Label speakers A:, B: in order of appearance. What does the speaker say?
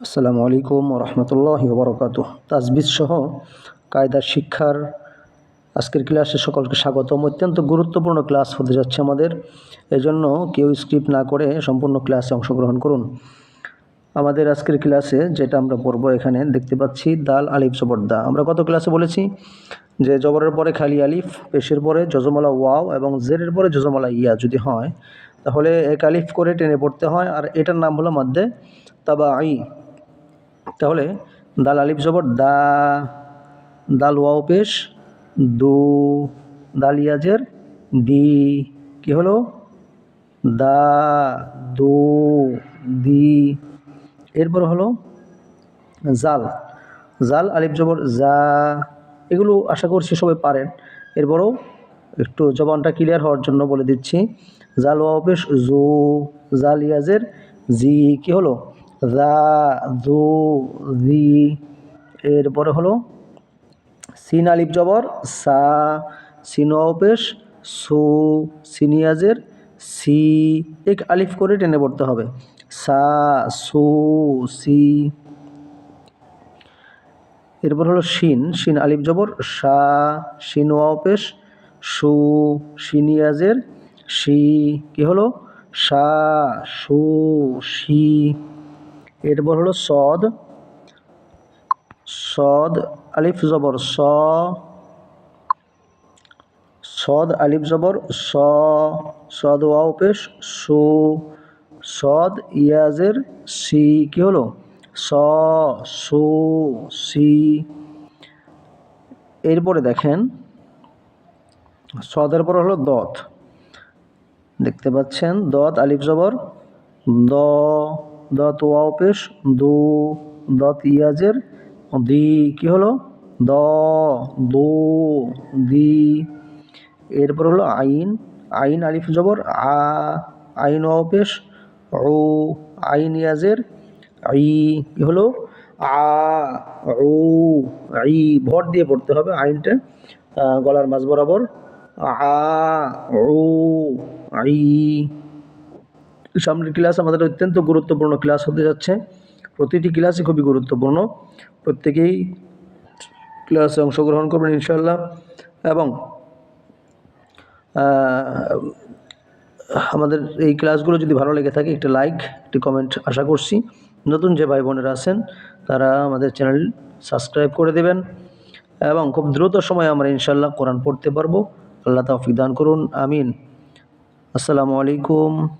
A: আসসালামু আলাইকুম রহমতুল্লাহ বরকাত তাজবিজ সহ কায়দা শিক্ষার আজকের ক্লাসে সকলকে স্বাগতম। অত্যন্ত গুরুত্বপূর্ণ ক্লাস হতে যাচ্ছে আমাদের। এজন্য কেউ স্ক্রিপ্ট না করে সম্পূর্ণ ক্লাসে অংশগ্রহণ করুন। আমাদের আজকের ক্লাসে যেটা আমরা পড়ব এখানে দেখতে পাচ্ছি দাল, আলিফ, জবর দা। আমরা কত ক্লাসে বলেছি যে জবরের পরে খালি আলিফ, পেশের পরে যজমালা ওয়াও এবং জেরের পরে যজমালা ইয়া যদি হয়, তাহলে এক আলিফ করে টেনে পড়তে হয়। আর এটার নাম হলো মধ্যে তাবা আই তাহলে দাল আলিফ জবর, দা, দাল ওয়াও পেশ, দু, দাল ইয়াজের, দি, কি হলো? দা, দু, দি, এরপর হলো জাল। জাল, আলিফ জবর, জা, এগুলো আশা করছি সবাই পারেন। এরপরও একটু জবানটা ক্লিয়ার হওয়ার জন্য বলে দিচ্ছি। জাল ওয়াও পেশ, জু, জাল ইয়াজের, জি, কি হলো? দা দু জি এরপরে হলো সিন, আলিফ, জবর, সা, সিন পেশ সু সিনিয়াজের সি, এক আলিফ করে টেনে পড়তে হবে। সা, সু, সি। এরপর হলো শিন শিন আলিফ, জবর, সা শিন পেশ সু সিনিয়াজের সি, কি হলো? সা, সু, সি। এরপর হলো সদ। সদ আলিফ জবর স। সদ আলিফ জবর স। সদ ওয়াও পেশ সু। সদ ইয়াজের সি কি হলো? স, সু, সি। এরপরে দেখেন, সদের পর হলো দত। দেখতে পাচ্ছেন, দত, আলিফ জবর, দ। দত ওয়াও পেশ দু, দত ইয়াজের দি, কি হলো? দ, দু, দি। এরপর হলো আইন আইন আলিফ জবর, আ, আইন ওয়াও পেশ ও আইন ইয়াজের আই কি হলো? আ ও আই ভর দিয়ে পড়তে হবে আইনটা গলার মাঝ বরাবর। আ ও আই সামনের ক্লাস আমাদের অত্যন্ত গুরুত্বপূর্ণ ক্লাস হতে যাচ্ছে। প্রতিটি ক্লাসই খুবই গুরুত্বপূর্ণ। প্রত্যেকেই ক্লাসে অংশগ্রহণ করবেন ইনশাল্লাহ এবং আমাদের এই ক্লাসগুলো যদি ভালো লেগে থাকে, একটি লাইক একটি কমেন্ট আশা করছি। নতুন যে ভাই বোনেরা আছেন, তারা আমাদের চ্যানেল সাবস্ক্রাইব করে দেবেন। এবং খুব দ্রুত সময় আমরা ইনশাল্লাহ কোরআন পড়তে পারব। আল্লাহ তাফিক দান করুন। আমিন। আসসালামু আলাইকুম।